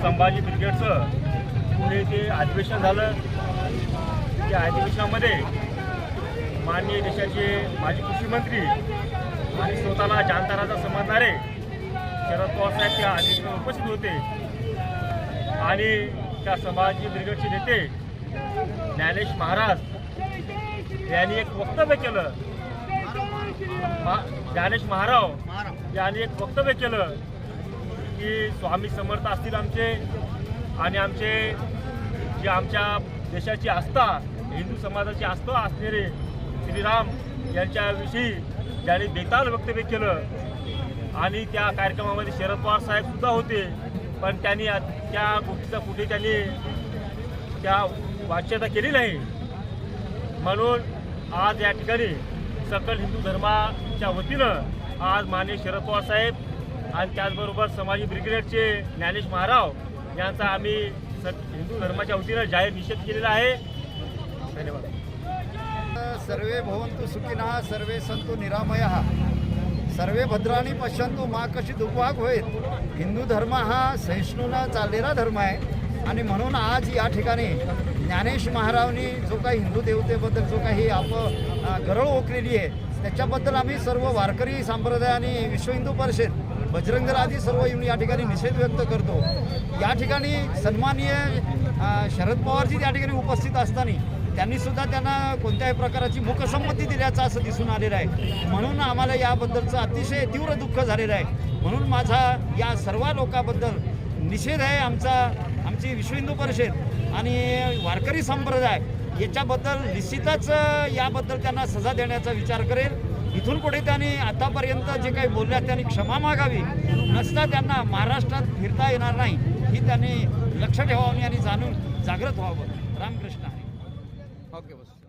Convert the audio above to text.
संभाजी ब्रिगेडचं पुणे ते अधिवेशन झालं. त्या अधिवेशनामध्ये माननीय देशाचे माजी कृषी मंत्री आणि स्वतःला जानताराचा समजणारे शरद पवार साहेब त्या अधिवेशनात उपस्थित होते. आणि त्या संभाजी ब्रिगेडचे नेते ज्ञानेश महाराज यांनी एक वक्तव्य केलं. मा- ज्ञानेश महाराव यांनी एक वक्तव्य केलं. की स्वामी समर्थ असतील आमचे आणि आमचे जे आमच्या देशाची आस्था हिंदू समाजाची आस्था असणारे श्रीराम यांच्याविषयी ज्यांनी बेताल वक्तव्य केलं आणि त्या कार्यक्रमामध्ये शरद पवार साहेबसुद्धा होते. पण त्यांनी त्या गोष्टीचा कुठे त्यांनी त्या वाच्यता केली नाही. म्हणून आज या ठिकाणी सकल हिंदू धर्माच्या वतीनं आज माननीय शरद पवार साहेब आणि त्याचबरोबर समाजी ब्रिगेडचे ज्ञानेश महाराव यांचा आम्ही स हिंदू धर्माच्या वतीनं जाहीर निषेध केलेला आहे. धन्यवाद. सर्वे भवंतु सुखिना सर्वे सन्तु निरामयः। सर्वे भद्राणी पश्यंतु मा कशी दुर्भाग होईल हिंदू धर्म हा सहिष्णूनं चाललेला धर्म आहे आणि म्हणून आज या ठिकाणी ज्ञानेश महारावनी जो काही हिंदू देवतेबद्दल जो काही आप गरळ ओकलेली आहे त्याच्याबद्दल आम्ही सर्व वारकरी संप्रदाय आणि विश्व हिंदू परिषद बजरंग आदी सर्व येऊन या ठिकाणी निषेध व्यक्त करतो. या ठिकाणी सन्माननीय शरद पवारजी त्या ठिकाणी उपस्थित असताना त्यांनी सुद्धा त्यांना कोणत्याही प्रकारची मुखसंमती दिल्याचं असं दिसून आलेलं आहे. म्हणून आम्हाला याबद्दलचं अतिशय तीव्र दुःख झालेलं आहे. म्हणून माझा या सर्व लोकांबद्दल निषेध आहे आमचा. आमची विश्व हिंदू परिषद आणि वारकरी संप्रदाय याच्याबद्दल निश्चितच याबद्दल त्यांना सजा देण्याचा विचार करेल. इथून पुढे त्यांनी आतापर्यंत जे काही बोलल्या त्यांनी क्षमा मागावी. नसता त्यांना महाराष्ट्रात फिरता येणार नाही ही त्यांनी लक्ष ठेवावं आणि जाणून जागृत व्हावं. रामकृष्ण आहे. ओके बस.